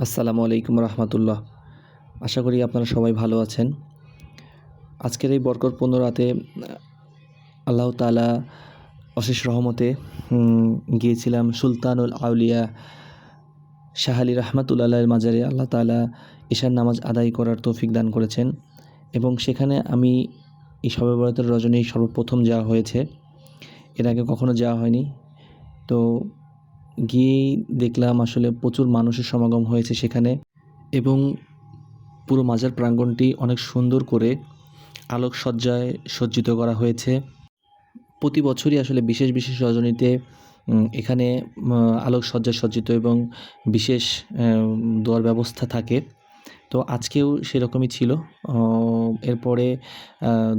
আসসালামু আলাইকুম রহমতুল্লাহ। আশা করি আপনারা সবাই ভালো আছেন। আজকের এই বরকতপূর্ণ রাতে, আল্লাহ তালা অশেষ রহমতে গিয়েছিলাম সুলতানুল আউলিয়া শাহ আলী রহমতুল্লাহের মাজারে। আল্লাহ তালা ঈশার নামাজ আদায় করার তৌফিক দান করেছেন এবং সেখানে আমি এই সবে রজনী সর্বপ্রথম যাওয়া হয়েছে। এর আগে কখনো যাওয়া হয়নি। তো গিয়েই দেখলাম আসলে প্রচুর মানুষের সমাগম হয়েছে সেখানে এবং পুরো মাজার প্রাঙ্গণটি অনেক সুন্দর করে আলোকসজ্জায় সজ্জিত করা হয়েছে। প্রতি বছরই আসলে বিশেষ বিশেষ রজনীতে এখানে আলোকসজ্জায় সজ্জিত এবং বিশেষ দোয়ার ব্যবস্থা থাকে। তো আজকেও সেরকমই ছিল। এরপরে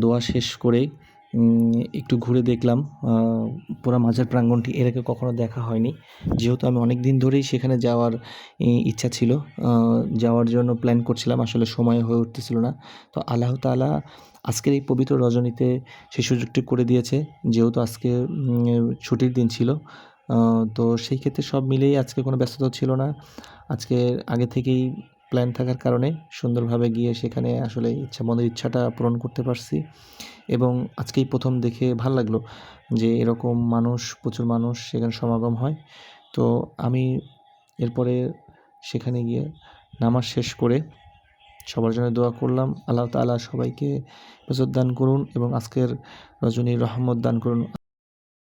দোয়া শেষ করে একটু ঘুরে দেখলাম পুরো মাজার প্রাঙ্গণটি এর আগে কখনো দেখা হয়নি। যেহেতু আমি অনেক দিন ধরেই সেখানে যাওয়ার ইচ্ছা ছিল যাওয়ার জন্য প্ল্যান করছিলাম, আসলে সময় হয়ে উঠতেছিল না। তো আল্লাহ তাআলা আজকের এই পবিত্র রজনীতে সেই সুযোগটি করে দিয়েছে, যেহেতু আজকে ছুটির দিন ছিল। তো সেই ক্ষেত্রে সব মিলেই আজকে কোনো ব্যস্ততা ছিল না। আজকে আগে থেকেই প্ল্যান থাকার কারণে সুন্দরভাবে গিয়ে সেখানে আসলে ইচ্ছা মনের ইচ্ছাটা পূরণ করতে পারছি। এবং আজকেই প্রথম দেখে ভালো লাগল যে এরকম মানুষ, প্রচুর মানুষ সেখানে সমাগম হয়। তো আমি এরপরে সেখানে গিয়ে নামাজ শেষ করে সবার জন্য দোয়া করলাম। আল্লাহ তাআলা সবাইকে হেফাজত দান করুন এবং আজকের রজনীর রহমত দান করুন।